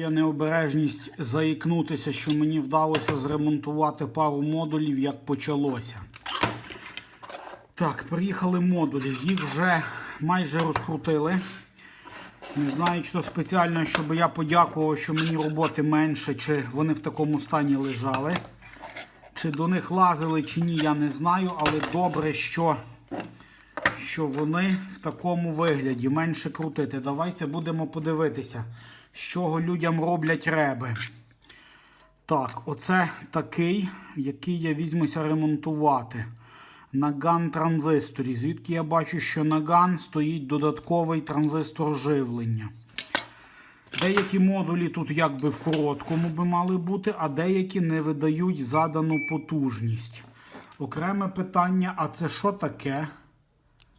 я необережність заікнутися, що мені вдалося зремонтувати пару модулів, як почалося. Так, приїхали модулі. Їх вже майже розкрутили. Не знаю, чи то спеціально, щоб я подякував, що мені роботи менше, чи вони в такому стані лежали. Чи до них лазили, чи ні, я не знаю, але добре, що, що вони в такому вигляді менше крутити. Давайте будемо подивитися, з чого людям роблять реби. Так, оце такий, який я візьмуся ремонтувати. На ган транзисторі. Звідки я бачу, що на ган стоїть додатковий транзистор живлення. Деякі модулі тут якби в короткому би мали бути, а деякі не видають задану потужність. Окреме питання: а це що таке?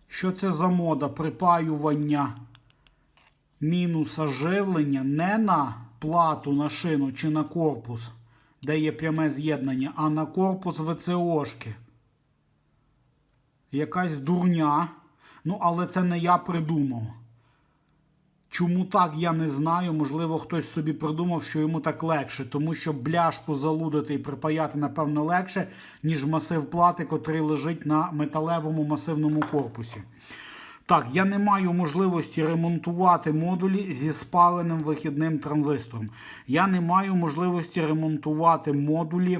Що це за мода припаювання мінуса живлення не на плату, на шину чи на корпус, де є пряме з'єднання, а на корпус ВЦОшки. Якась дурня. Ну, але це не я придумав. Чому так, я не знаю. Можливо, хтось собі придумав, що йому так легше, тому що бляшку залудити і припаяти, напевно, легше, ніж масив плати, котрий лежить на металевому масивному корпусі. Так, я не маю можливості ремонтувати модулі зі спаленим вихідним транзистором. Я не маю можливості ремонтувати модулі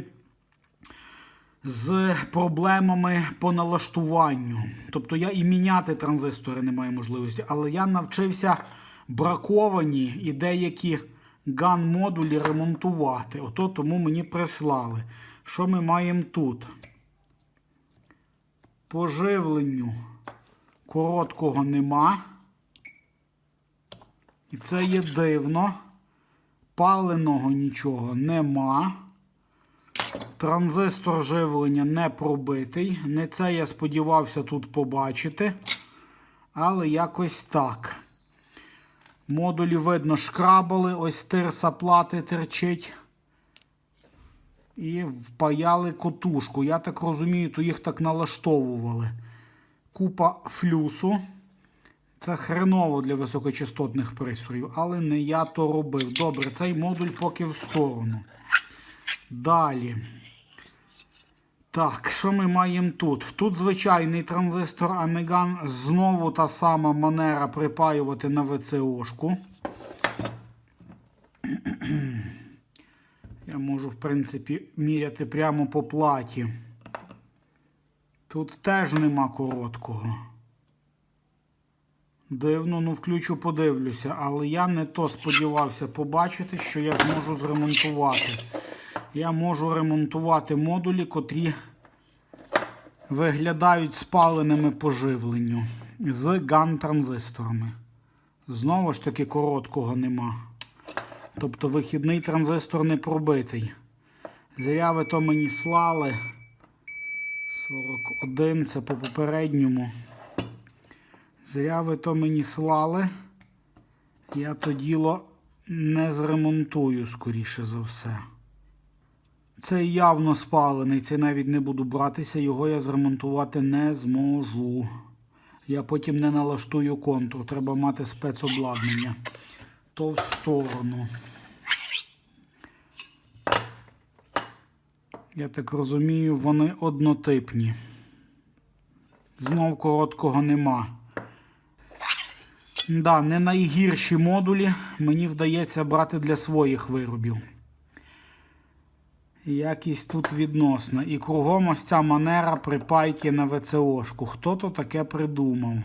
з проблемами по налаштуванню. Тобто я і міняти транзистори не маю можливості, але я навчився браковані і деякі ган-модулі ремонтувати. Ото тому мені прислали. Що ми маємо тут? По живленню короткого нема. І це є дивно. Паленого нічого нема. Транзистор живлення не пробитий. Не це я сподівався тут побачити. Але якось так. Модулі видно шкрабали, ось тирса плати терчить. І впаяли котушку. Я так розумію, то їх так налаштовували. Купа флюсу. Це хреново для високочастотних пристроїв, але не я то робив. Добре, цей модуль поки в сторону. Далі. Так, що ми маємо тут? Тут звичайний транзистор Амеган. Знову та сама манера припаювати на ВЦОшку. Я можу, в принципі, міряти прямо по платі. Тут теж нема короткого. Дивно, ну включу, подивлюся, але я не то сподівався побачити, що я зможу зремонтувати. Я можу ремонтувати модулі, котрі виглядають спаленими по живленню з ган-транзисторами. Знову ж таки, короткого нема. Тобто вихідний транзистор не пробитий. Зря ви то мені слали. 41 це по попередньому. Зря ви то мені слали. Я то діло не зремонтую, скоріше за все. Цей явно спалений, цей навіть не буду братися, його я зремонтувати не зможу. Я потім не налаштую контур, треба мати спецобладнання. То в сторону. Я так розумію, вони однотипні. Знов короткого нема. Да, не найгірші модулі мені вдається брати для своїх виробів. Якість тут відносна. І кругом ось ця манера припайки на ВЦОшку. Хто то таке придумав?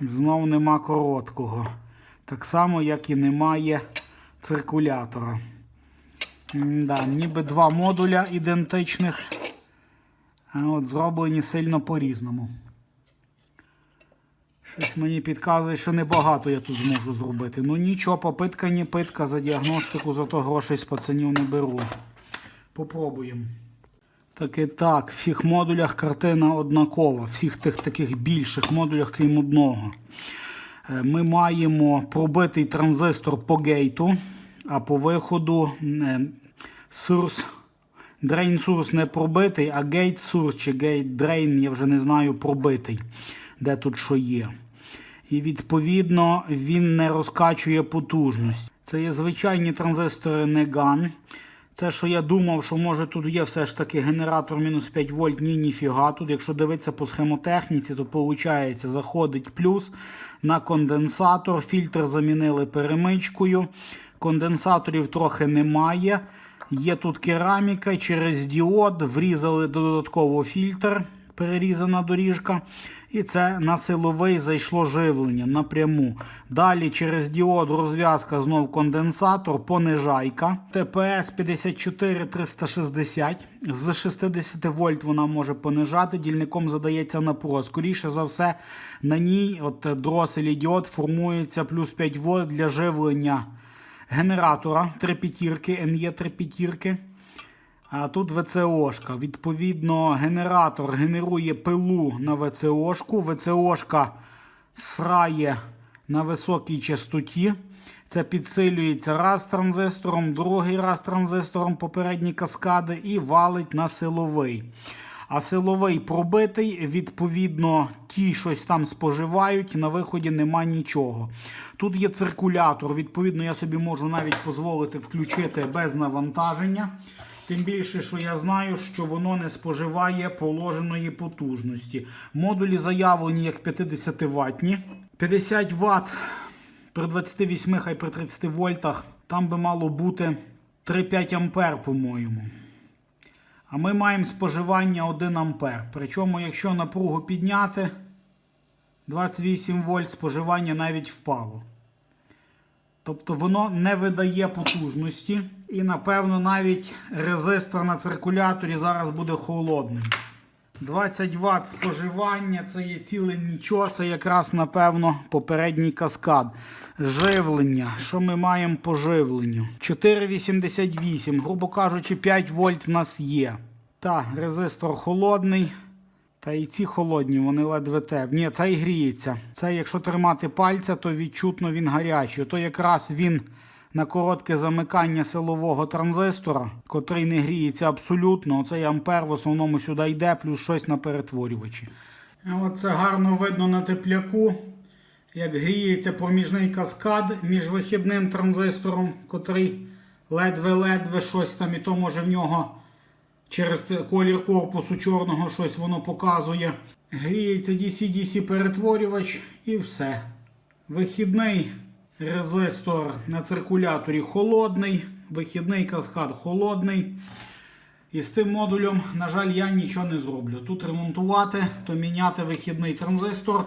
Знов нема короткого. Так само, як і немає циркулятора. Да, ніби два модуля ідентичних, от зроблені сильно по-різному. Щось мені підказує, що небагато я тут зможу зробити. Ну нічого, попитка ні питка за діагностику, зато грошей з пацанів не беру. Попробуємо. Так і так, в всіх модулях картина однакова, всіх тих таких більших модулях, крім одного. Е, Ми маємо пробитий транзистор по гейту, а по виходу е, source, drain source не пробитий, а gate source чи gate drain, я вже не знаю, пробитий, де тут що є. І відповідно він не розкачує потужність. Це є звичайні транзистори Negan. Це, що я думав, що може тут є все ж таки генератор мінус 5 вольт, ні, ніфіга. Тут, якщо дивитися по схемотехніці, то виходить, заходить плюс на конденсатор. Фільтр замінили перемичкою. Конденсаторів трохи немає. Є тут кераміка, через діод врізали додатково фільтр, перерізана доріжка. І це на силовий зайшло живлення напряму. Далі через діод розв'язка знов конденсатор, понижайка. ТПС 54360. З 60 вольт вона може понижати. Дільником задається напруга. Скоріше за все, на ній от дросель і діод формується плюс 5 вольт для живлення генератора 3 п'ятірки, NE 3 п'ятірки. А тут ВЦОшка. Відповідно, генератор генерує пилу на ВЦОшку. ВЦОшка срає на високій частоті. Це підсилюється раз транзистором, другий раз транзистором попередні каскади і валить на силовий. А силовий пробитий, відповідно, ті щось там споживають, на виході нема нічого. Тут є циркулятор, відповідно, я собі можу навіть дозволити включити без навантаження. Тим більше, що я знаю, що воно не споживає положеної потужності. Модулі заявлені як 50 ватні. 50 Вт при 28, хай при 30 вольтах. Там би мало бути 3-5 ампер, по-моєму. А ми маємо споживання 1 ампер. Причому, якщо напругу підняти 28 вольт, споживання навіть впало. Тобто воно не видає потужності. І, напевно, навіть резистор на циркуляторі зараз буде холодним. 20 Вт споживання, це є ціле нічого, це якраз, напевно, попередній каскад. Живлення. Що ми маємо по живленню? 4,88. Грубо кажучи, 5 вольт в нас є. Так, резистор холодний. Та і ці холодні, вони ледве теплі. Ні, цей гріється. Це, якщо тримати пальця, то відчутно він гарячий. То якраз він на коротке замикання силового транзистора, котрий не гріється абсолютно. Оцей ампер в основному сюди йде, плюс щось на перетворювачі. Оце гарно видно на тепляку, як гріється проміжний каскад між вихідним транзистором, котрий ледве-ледве щось там, і то може в нього через колір корпусу чорного щось воно показує. Гріється DC-DC перетворювач і все. Вихідний резистор на циркуляторі холодний, вихідний каскад холодний. І з тим модулем, на жаль, я нічого не зроблю. Тут ремонтувати, то міняти вихідний транзистор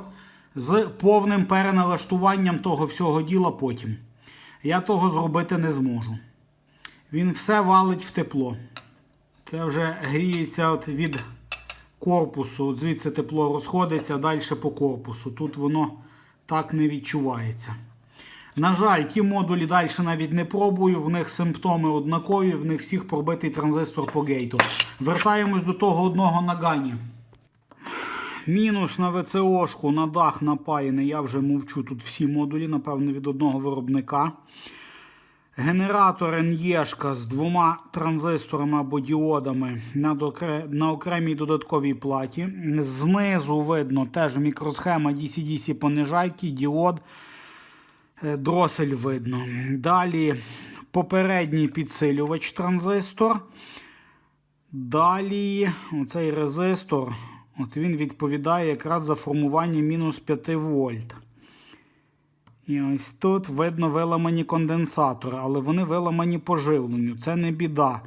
з повним переналаштуванням того всього діла потім. Я того зробити не зможу. Він все валить в тепло. Це вже гріється от від корпусу. От звідси тепло розходиться далі по корпусу. Тут воно так не відчувається. На жаль, ті модулі далі навіть не пробую, в них симптоми однакові, в них всіх пробитий транзистор по гейту. Вертаємось до того одного нагані. Мінус на ВЦОшку, на дах напаяний, я вже мовчу тут всі модулі, напевно, від одного виробника. Генератор NE з двома транзисторами або діодами на, на окремій додатковій платі. Знизу видно теж мікросхема DC-DC понижайки, діод, дросель видно. Далі попередній підсилювач транзистор. Далі оцей резистор от він відповідає якраз за формування мінус 5 вольт. І ось тут видно виламані конденсатори, але вони виламані по живленню. Це не біда.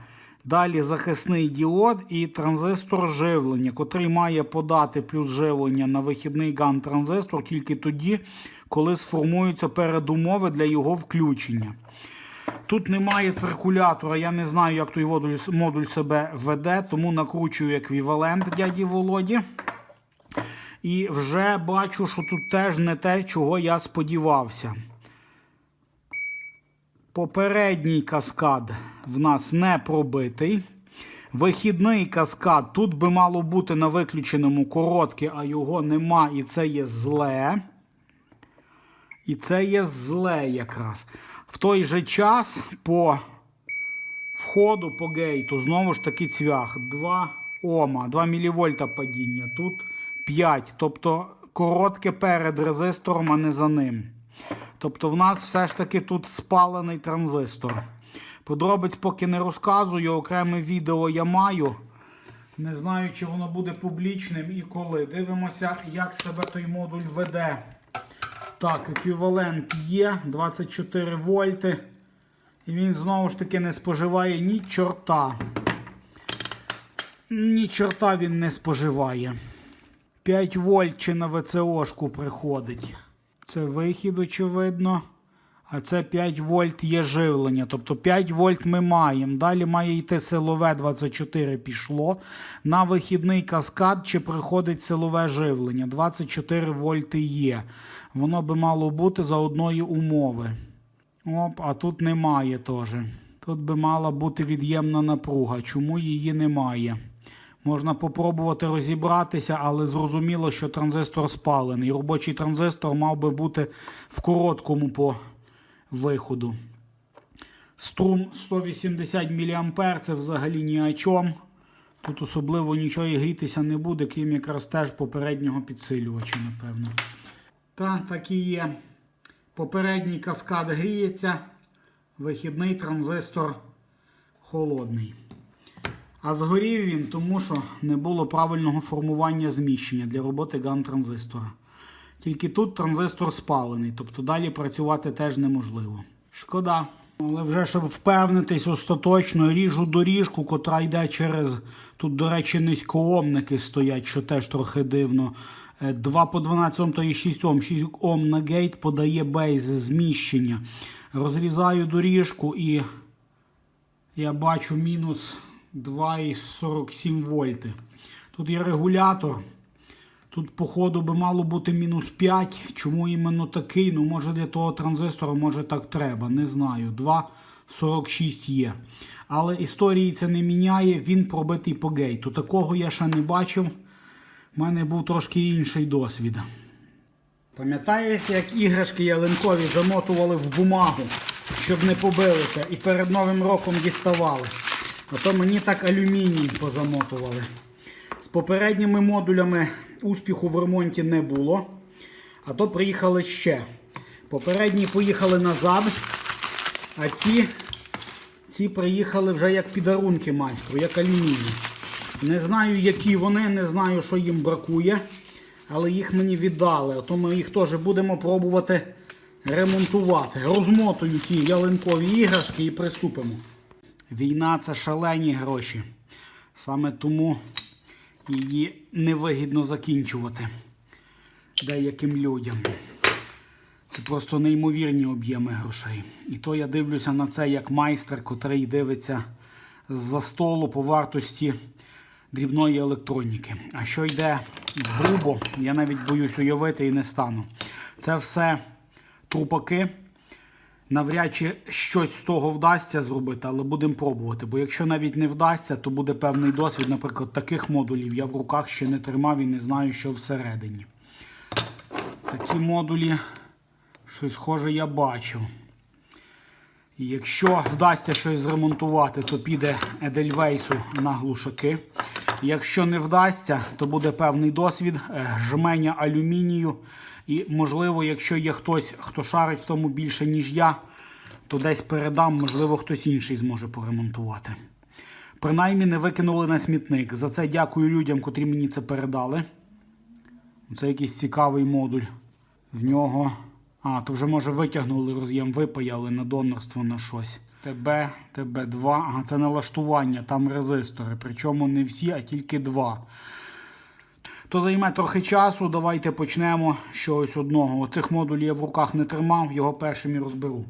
Далі захисний діод і транзистор живлення, котрий має подати плюс живлення на вихідний ган транзистор тільки тоді, коли сформуються передумови для його включення. Тут немає циркулятора, я не знаю, як той модуль, себе веде, тому накручую еквівалент дяді Володі. І вже бачу, що тут теж не те, чого я сподівався. Попередній каскад в нас не пробитий. Вихідний каскад тут би мало бути на виключеному коротке, а його нема, і це є зле. І це є зле якраз. В той же час по входу по гейту знову ж таки цвях. 2 Ома, 2 мВ падіння. Тут 5. Тобто коротке перед резистором, а не за ним. Тобто в нас все ж таки тут спалений транзистор. Подробиць поки не розказую, окреме відео я маю. Не знаю, чи воно буде публічним і коли. Дивимося, як себе той модуль веде. Так, еквівалент є 24 вольти. І він знову ж таки не споживає ні чорта. Ні чорта він не споживає. 5 вольт чи на ВЦОшку приходить. Це вихід, очевидно. А це 5 вольт є живлення. Тобто 5 вольт ми маємо. Далі має йти силове 24 пішло. На вихідний каскад чи приходить силове живлення. 24 вольти є. Воно би мало бути за одної умови. Оп, а тут немає теж. Тут би мала бути від'ємна напруга. Чому її немає? Можна попробувати розібратися, але зрозуміло, що транзистор спалений. Робочий транзистор мав би бути в короткому по виходу. Струм 180 мА це взагалі ні о чому. Тут особливо нічого і грітися не буде, крім якраз теж попереднього підсилювача, напевно. Та так і є. Попередній каскад гріється, вихідний транзистор холодний. А згорів він, тому що не було правильного формування зміщення для роботи ган-транзистора. Тільки тут транзистор спалений, тобто далі працювати теж неможливо. Шкода. Але вже щоб впевнитись остаточно, ріжу доріжку, котра йде через. Тут, до речі, низькоомники стоять, що теж трохи дивно. Е, 2 по 12 Ом, то і 6 Ом. 6 Ом на гейт подає бейз зміщення. Розрізаю доріжку і я бачу мінус 2,47 вольти. Тут є регулятор. Тут, походу, би мало бути мінус 5. Чому іменно такий? Ну, може для того транзистора, може так треба. Не знаю. 2,46 є. Але історії це не міняє, він пробитий по гейту. Такого я ще не бачив. У мене був трошки інший досвід. Пам'ятаєте, як іграшки ялинкові замотували в бумагу, щоб не побилися, і перед Новим роком діставали. Ото мені так алюміній позамотували. З попередніми модулями успіху в ремонті не було. А то приїхали ще. Попередні поїхали назад, а ці, ці приїхали вже як підарунки майстру, як алюміній. Не знаю, які вони, не знаю, що їм бракує, але їх мені віддали. А то ми їх теж будемо пробувати ремонтувати. Розмотую ті ялинкові іграшки і приступимо. Війна це шалені гроші. Саме тому її невигідно закінчувати деяким людям. Це просто неймовірні об'єми грошей. І то я дивлюся на це як майстер, котрий дивиться з-за столу по вартості дрібної електроніки. А що йде грубо, я навіть боюсь уявити і не стану. Це все трупаки. Навряд чи щось з того вдасться зробити, але будемо пробувати. Бо якщо навіть не вдасться, то буде певний досвід. Наприклад, таких модулів я в руках ще не тримав і не знаю, що всередині. Такі модулі, щось схоже, я бачив. Якщо вдасться щось зремонтувати, то піде Едельвейсу на глушаки. Якщо не вдасться, то буде певний досвід е, жменя алюмінію. І, можливо, якщо є хтось, хто шарить в тому більше, ніж я, то десь передам, можливо, хтось інший зможе поремонтувати. Принаймні не викинули на смітник. За це дякую людям, котрі мені це передали. Це якийсь цікавий модуль. В нього. А, то вже може витягнули роз'єм, випаяли на донорство на щось. ТБ, ТБ2. Ага, це налаштування, там резистори. Причому не всі, а тільки два. То займе трохи часу. Давайте почнемо чогось одного. Оцих модулів я в руках не тримав, його першим і розберу.